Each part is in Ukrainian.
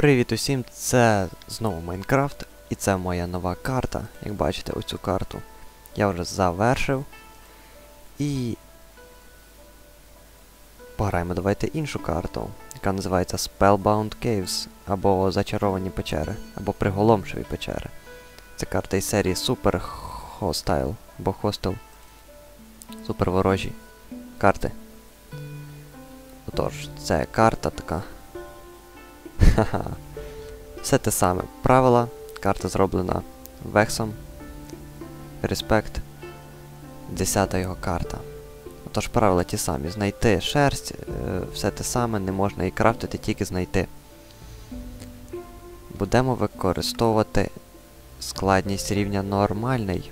Привіт усім, це знову Майнкрафт, і це моя нова карта. Як бачите, оцю карту я вже завершив. І пограємо давайте іншу карту, яка називається Spellbound Caves, або Зачаровані печери, або Приголомшиві печери. Це карта із серії Super Hostile, або Hostel. Супер ворожі карти. Отож, це карта така. Ха-ха. Все те саме. Правила. Карта зроблена Вексом. Респект. Десята його карта. Отож, правила ті самі. Знайти шерсть, е, все те саме, не можна і крафтити, тільки знайти. Будемо використовувати складність рівня нормальний.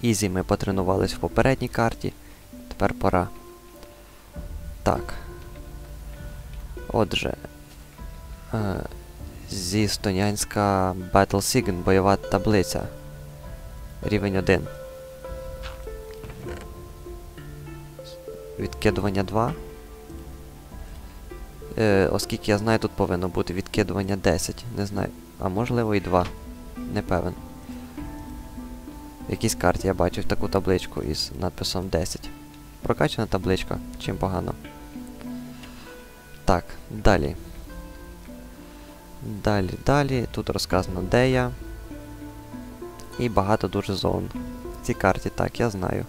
Ізі ми потренувались в попередній карті. Тепер пора. Так. Отже, Зі Стонянська Battle Sigen, бойова таблиця. Рівень 1. Відкидування 2. Е, Оскільки я знаю, тут повинно бути відкидування 10. Не знаю. А можливо і 2. Не певен. В якійсь карті я бачив таку табличку із надписом 10. Прокачана табличка. Чим погано. Так, далі. Далі, далі. Тут розказано, де я. І багато дуже зон. В цій карті, так, я знаю.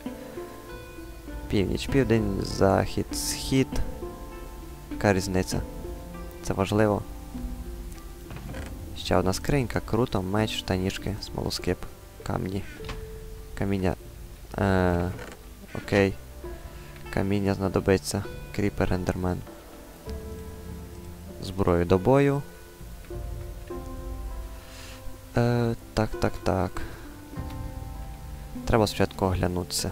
Північ, південь, захід, схід. Яка різниця? Це важливо. Ще одна скринька, круто, меч, штанішки, смолоскип, камні. Каміння. Е, Окей. Каміння знадобиться. Кріпер ендермен. Зброю до бою. Так, так, так. Треба спочатку оглянутися.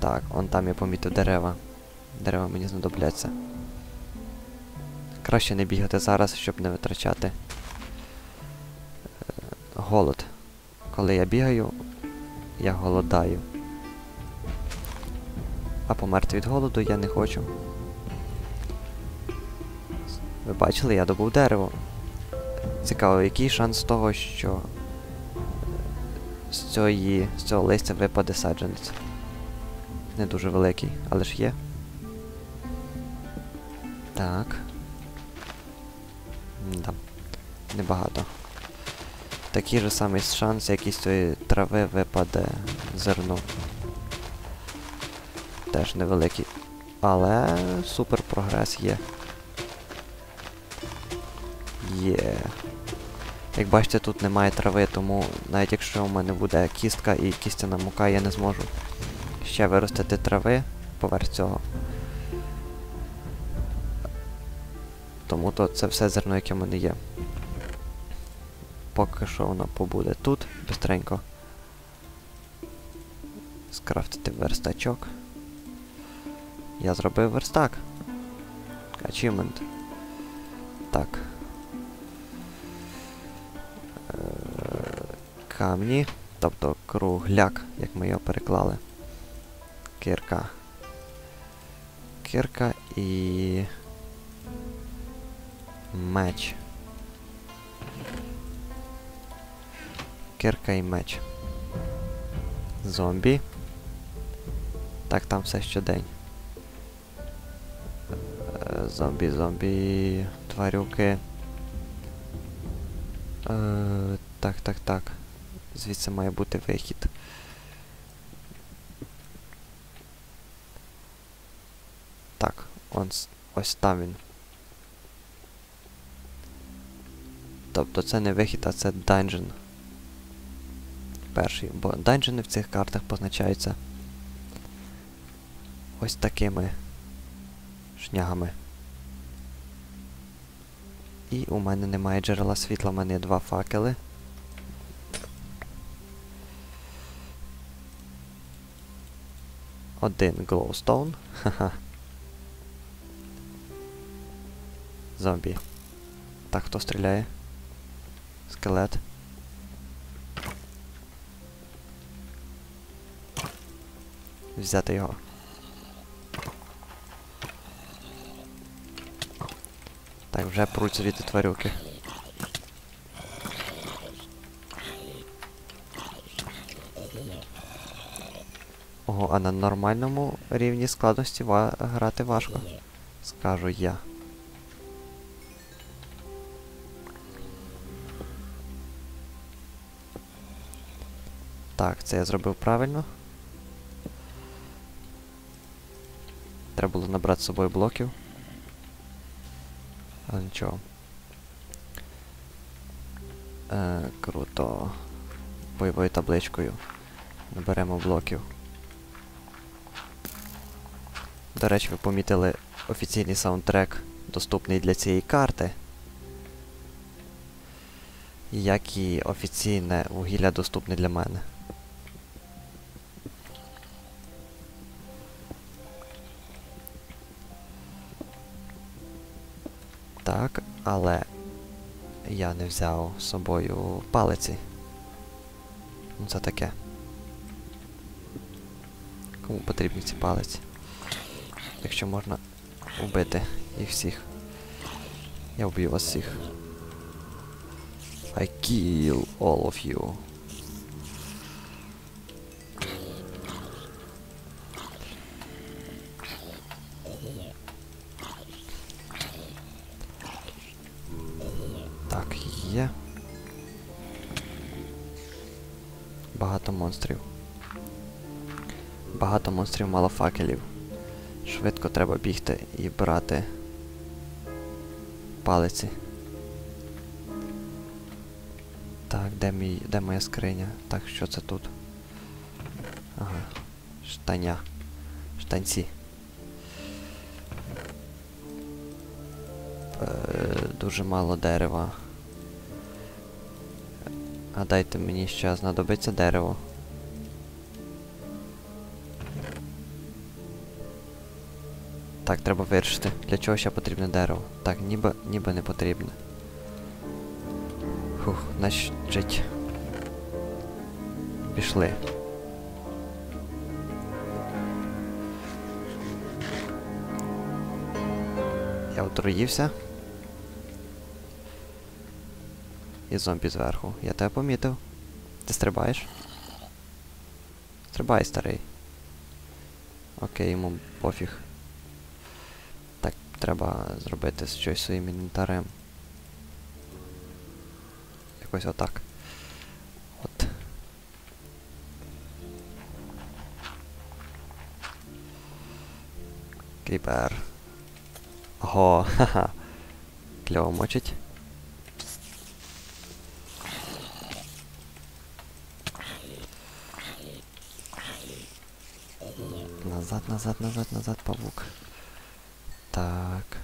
Так, он там я помітив дерева. Дерева мені знадобляться. Краще не бігати зараз, щоб не витрачати. Е, голод. Коли я бігаю, я голодаю. А померти від голоду я не хочу. Ви бачили, я добув дерево. Цікаво, який шанс того, що з, цієї, з цього листя випаде саджанець. Не дуже великий, але ж є. Так. Да. Небагато. Такий же самий шанс, як із цієї трави випаде зерно. Теж невеликий. Але супер прогрес. Є. Як бачите, тут немає трави, тому навіть якщо у мене буде кістка і кістяна мука, я не зможу ще виростити трави поверх цього. Тому то це все зерно, яке в мене є. Поки що воно побуде тут, бистренько. Скрафтити верстачок. Я зробив верстак. Achievement. Так. Камні, тобто кругляк, як ми його переклали. Кирка. Кирка і. Меч. Кирка і меч. Зомбі. Так, там все щодень. Е, Зомбі, зомбі, тварюки. Е, так, так, так. Звідси має бути вихід. Так, он, ось там він. Тобто це не вихід, а це данжен. Перший. Бо данжени в цих картах позначаються ось такими шнягами. І у мене немає джерела світла, у мене є два факели. Один Глоустоун. Ха-ха. Зомбі. Так, хто стріляє? Скелет. Взяти його. Так, вже пруть звідти тварюки. Ого, а на нормальному рівні складності ва грати важко. Скажу я. Так, це я зробив правильно. Треба було набрати з собою блоків. Але нічого. Е, круто. Бойовою табличкою. Наберемо блоків. До речі, ви помітили офіційний саундтрек, доступний для цієї карти. Як і офіційне вугілля доступне для мене. Так, але я не взяв з собою палиці. Ну це таке. Кому потрібні ці палиці? Якщо можна убити їх всіх. Я вб'ю вас всіх. I kill all of you. Так, є. Багато монстрів. Багато монстрів, мало факелів. Швидко треба бігти і брати палиці. Так, де мій. де моя скриня? Так, що це тут? Ага. Штаня. Штанці. Е, дуже мало дерева. А дайте мені ще знадобиться дерево. Так, треба вирішити. Для чого ще потрібне дерево? Так, ніби ніби не потрібне. Фух, значить. Пішли. Я отруївся. І зомбі зверху. Я тебе помітив. Ти стрибаєш? Стрибай, старий. Окей, йому пофіг. Треба зробити щось своїм інвентарем. Якось отак. От. Кріпер. Ого, ха-ха. Кльово мочить. Назад, назад, назад, назад, павук. Так.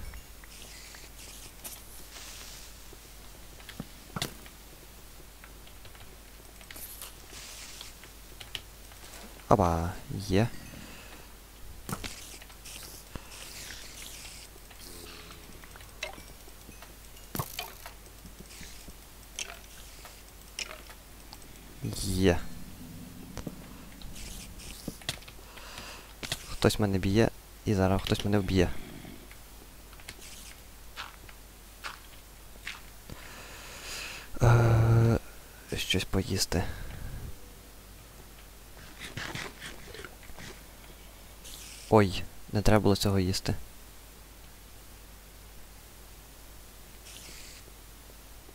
Опа, є. Є. Хтось мене б'є і зараз хтось мене вб'є. Е, Щось поїсти. Ой, не треба було цього їсти.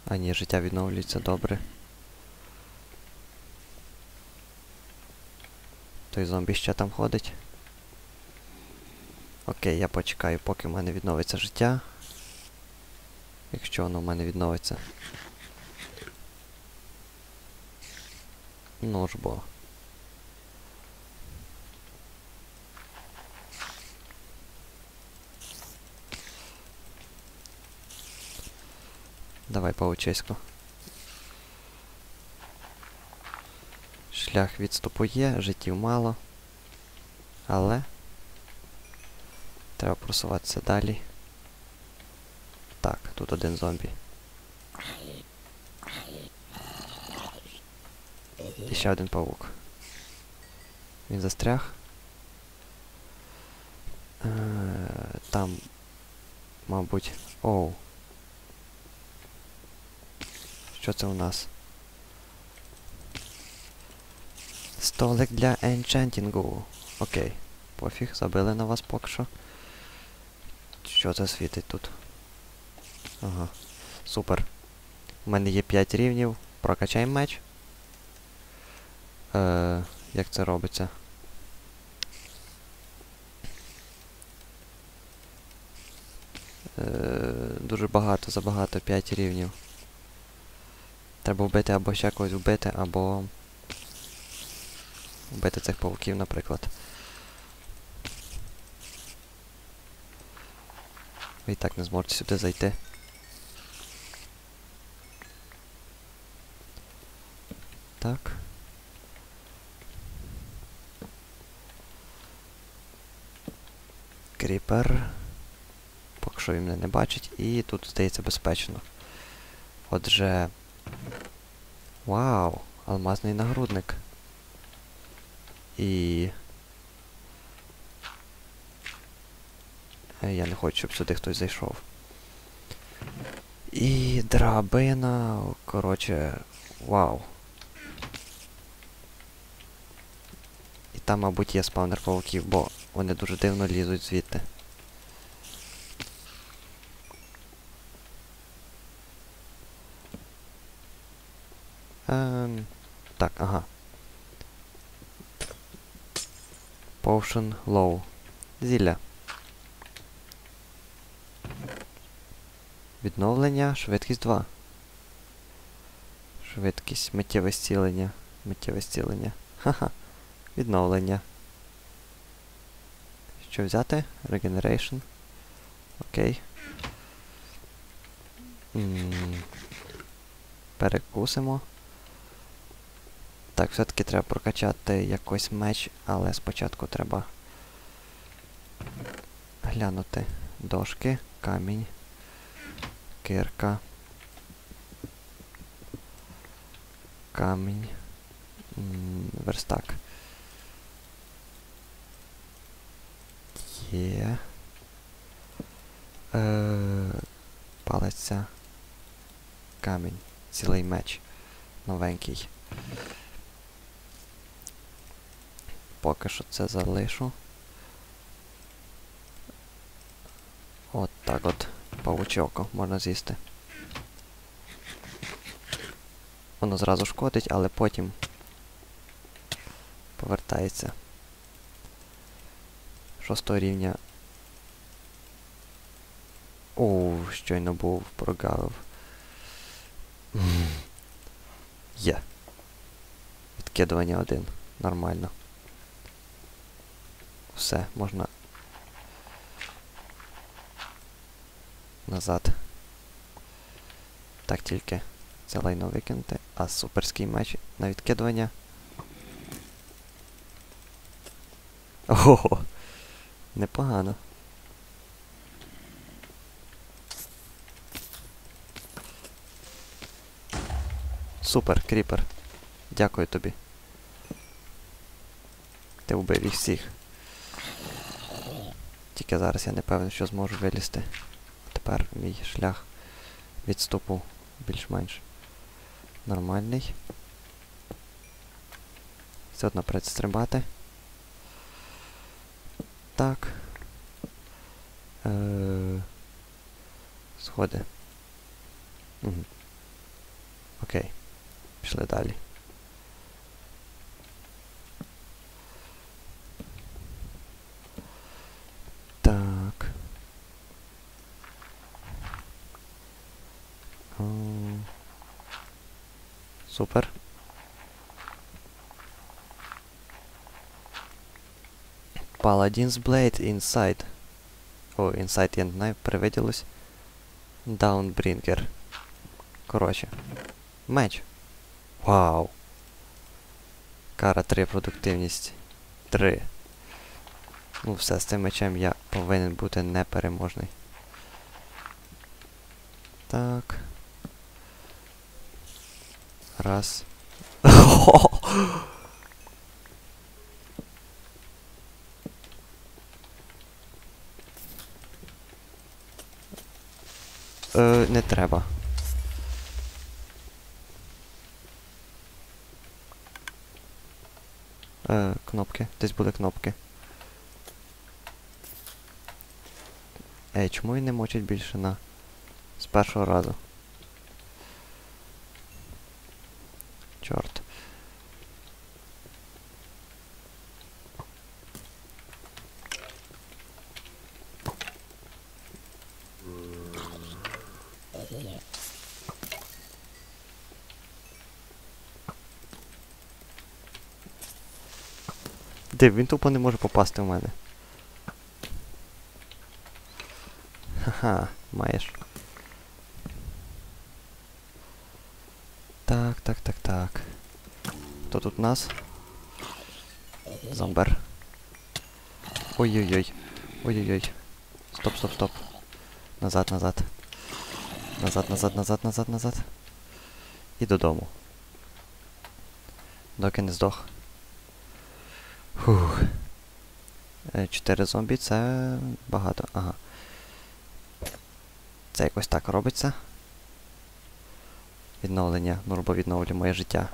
А ні, життя відновлюється добре. Той зомбі ще там ходить. Окей, я почекаю, поки в мене відновиться життя. Якщо воно в мене відновиться. Ну бо. Давай паучисько. Шлях відступу є, життів мало. Але треба просуватися далі. Так, тут один зомбі. Ще один павук. Він застряг. Е, Там, мабуть... Оу. Що це у нас? Столик для енчантінгу. Окей. Пофіг, забили на вас поки що. Що це світить тут? Ага. Супер. У мене є 5 рівнів. Прокачаємо меч. Е, як це робиться? Е, дуже багато, забагато 5 рівнів. Треба вбити або ще когось вбити, або. Вбити цих пауків, наприклад. Ви і так не зможете сюди зайти. Так. Кріпер. Поки що він мене не бачить. І тут, здається, безпечно. Отже. Вау! Алмазний нагрудник. І. Я не хочу, щоб сюди хтось зайшов. І драбина. Коротше. Вау. І там, мабуть, є спавнер пауків, бо вони дуже дивно лізуть звідти. Ем, так, ага. Potion Low. Зілля. Відновлення, швидкість 2. Швидкість, миттєве зцілення. Миттєве зцілення. Ха-ха. Відновлення. Що взяти? Regeneration. Окей. Перекусимо. Так, все-таки треба прокачати якийсь меч, але спочатку треба глянути дошки, камінь, кирка, камінь, верстак. Є. Е, палиця. Камінь. Цілий меч. Новенький. Поки що це залишу. От так от. Павучоко можна з'їсти. Воно зразу шкодить, але потім повертається. Шостого рівня. Оу, щойно був, прогавив. Є. Відкидування один. Нормально. Все, можна. Назад. Так тільки це лайно викинути. А суперський меч на відкидування. Ого! Непогано. Супер, кріпер. Дякую тобі. Ти вбив їх всіх. Тільки зараз я не певен, що зможу вилізти. Тепер мій шлях відступу більш-менш нормальний. Все одно предстрибати. Так. Е Сходи. Угу. Окей. Пішли далі. Так. М, Супер. Paladin's Blade Inside. О, Inside я не знаю, привиділось. Downbringer. Коротше. Меч. Вау. Кара 3, продуктивність 3. Ну, все, з цим мечем я повинен бути непереможний. Так. Раз. е, не треба. Е, Кнопки. Десь були кнопки. Е, чому він не мочить більше на... з першого разу? Чорт. Див, він тупо не може попасти в мене. Ха-ха, маєш. Так, так, так, так. Хто тут у нас? Зомбер. Ой-ой-ой. Ой-ой-ой. Стоп, стоп, стоп. Назад, назад. Назад, назад, назад, назад, назад. І додому. Доки не здох. Фух. Е, Чотири зомбі це багато. Ага. Це якось так робиться. Відновлення. Ну, робо відновлю моє життя.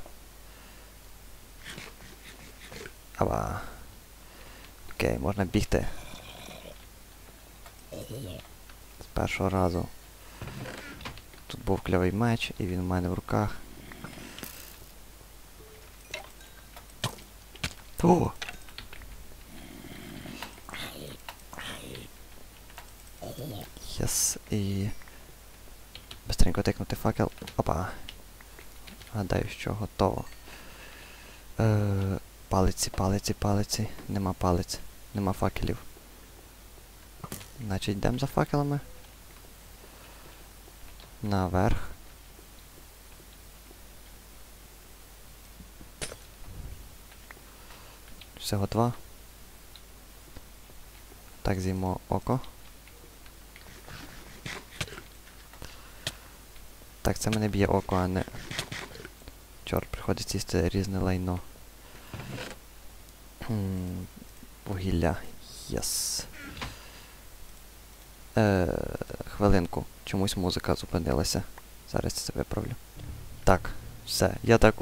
Ава. Окей, можна бігти. З першого разу. Тут був кльовий меч, і він в мене в руках. О! Єс, і... Быстренько тикнути факел. Опа. Гадаю, що готово. Е, палиці, палиці, палиці. Нема палиць. Нема факелів. Значить, йдемо за факелами. Наверх. Всього два. Так, з'їмо око. Так, це мене б'є око, а не... Чорт, приходиться їсти різне лайно. Вугілля. Єс. Е, хвилинку. Чомусь музика зупинилася. Зараз це виправлю. Так, все. Я так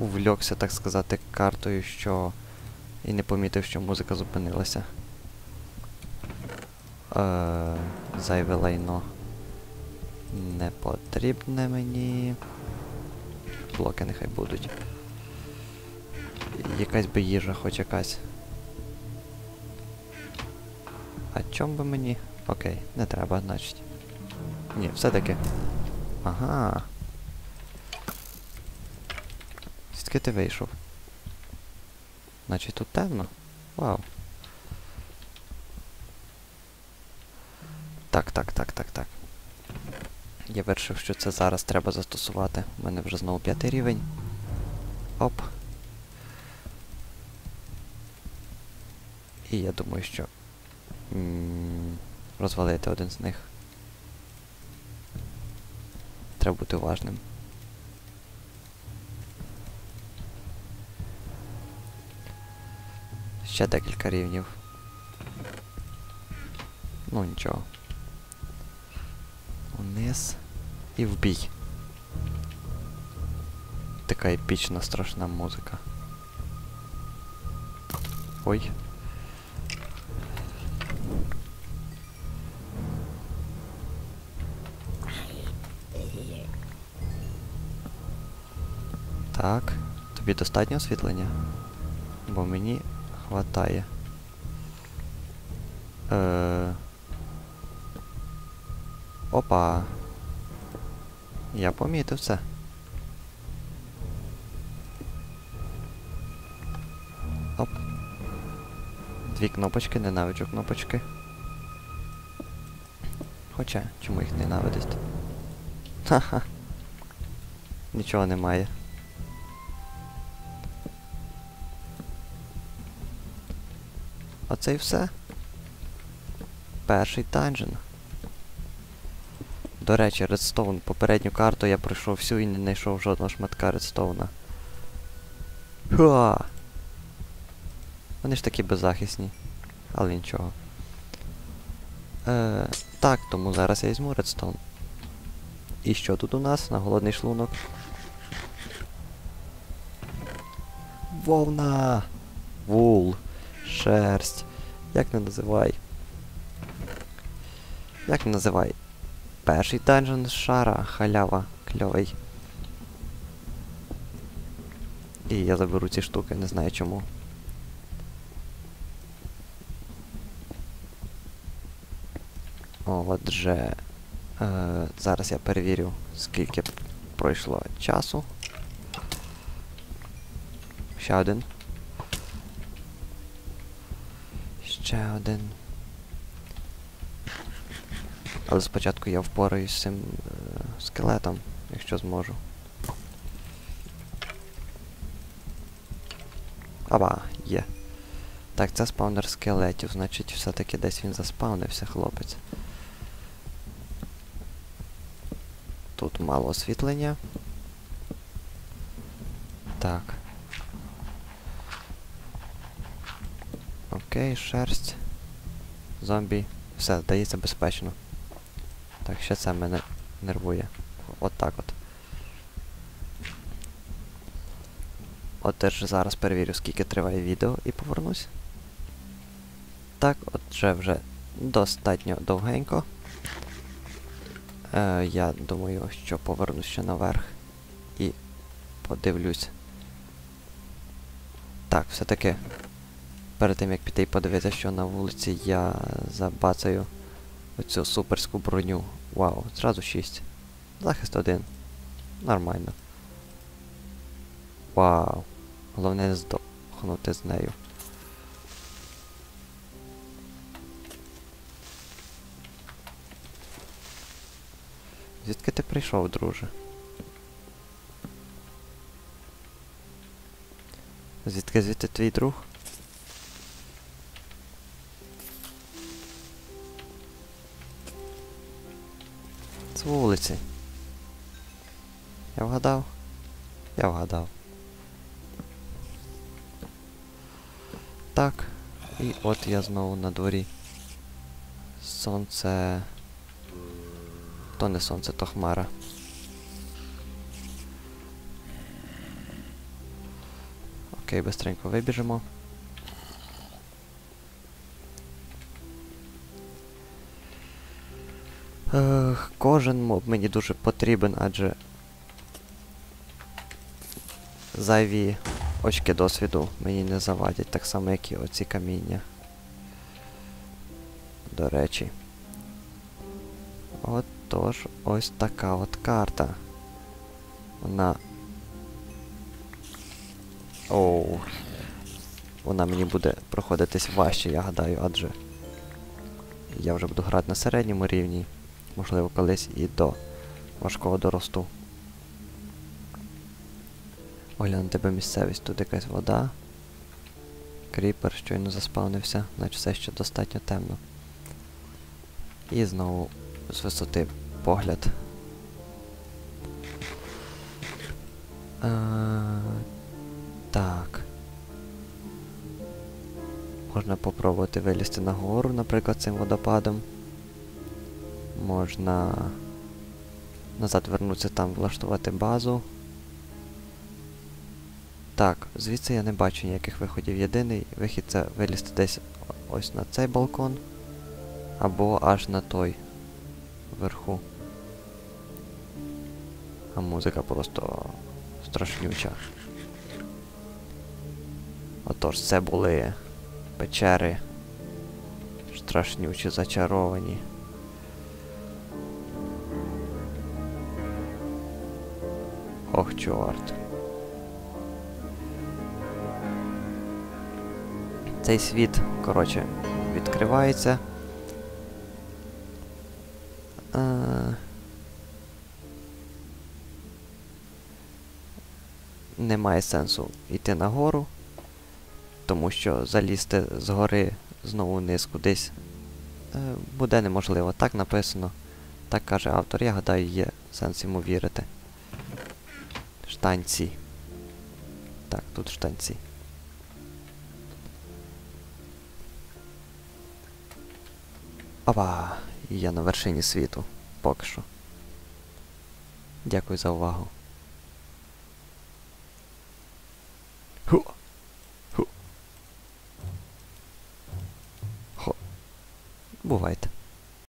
увльокся, так сказати, картою, що і не помітив, що музика зупинилася. Е, зайве лайно. Не потрібне мені. Блоки нехай будуть. Якась би їжа, хоч якась. А чом би мені? Окей, не треба, значить. Ні, все-таки. Ага. Звідки ти вийшов? Значить тут темно? Вау. Так, так, так, так, так. Я вирішив, що це зараз треба застосувати. У мене вже знову п'ятий рівень. Оп. І я думаю, що розвалити один з них. Треба бути уважним. Ще декілька рівнів. Ну нічого. Униз і в бій. Така епічна страшна музика. Ой. Так, тобі достатньо освітлення? Бо мені хватає. Е... Опа. Я помітив це. Оп. Дві кнопочки, ненавиджу кнопочки. Хоча, чому їх ненавидить? Ха-ха. Нічого немає. Оце і все. Перший данжен. До речі, редстоун. Попередню карту я пройшов всю і не знайшов жодного шматка редстоуна. Хуа! Вони ж такі беззахисні. Але нічого. Е, так, тому зараз я візьму редстоун. І що тут у нас на голодний шлунок? Вовна! Вул. Шерсть. Як не називай. Як не називай? Перший данжен з шара, халява, кльовий. І я заберу ці штуки, не знаю чому. Отже, е, зараз я перевірю, скільки пройшло часу. Ще один. Ще один. Але спочатку я впораюсь з цим е, скелетом, якщо зможу. Аба, є. Так, це спаунер скелетів, значить все-таки десь він заспаунився, хлопець. Тут мало освітлення. Так. Окей, шерсть. Зомбі. Все, здається безпечно. Так, ще це мене нервує. От так от. От теж зараз перевірю, скільки триває відео і повернусь. Так, отже вже достатньо довгенько. Е, я думаю, що повернусь ще наверх і подивлюсь. Так, все-таки перед тим як піти і подивитися, що на вулиці я забацаю оцю суперську броню. Вау, зразу 6. Захист 1. Нормально. Вау. Головне не здохнути з нею. Звідки ти прийшов, друже? Звідки звідти твій друг? Вулиці. Я вгадав? Я вгадав. Так. І от я знову на дворі. Сонце. То не сонце, то хмара. Окей, бистренько вибіжимо. Кожен моб мені дуже потрібен, адже зайві очки досвіду мені не завадять, так само, як і оці каміння. До речі. Отож, ось така от карта. Вона. Оу. Вона мені буде проходитись важче, я гадаю, адже я вже буду грати на середньому рівні. Можливо, колись і до важкого доросту. Оглянути тебе місцевість, тут якась вода. Кріпер щойно заспавнився, наче все ще достатньо темно. І знову з висоти погляд. А, так. Можна попробувати вилізти нагору, наприклад, цим водопадом. Можна назад вернутися там, влаштувати базу. Так, звідси я не бачу ніяких виходів. Єдиний вихід це вилізти десь ось на цей балкон. Або аж на той вверху. А музика просто страшнюча. Отож, це були печери. Страшнючі, зачаровані. Ох, чорт. Цей світ, коротше, відкривається. А... Немає сенсу йти нагору, тому що залізти з гори знову вниз кудись е, буде неможливо. Так написано, так каже автор, я гадаю, є сенс йому вірити. Штанці. Так, тут штанці. Опа! Я на вершині світу. Поки що. Дякую за увагу. Ху. Ху. Хо. Бувайте.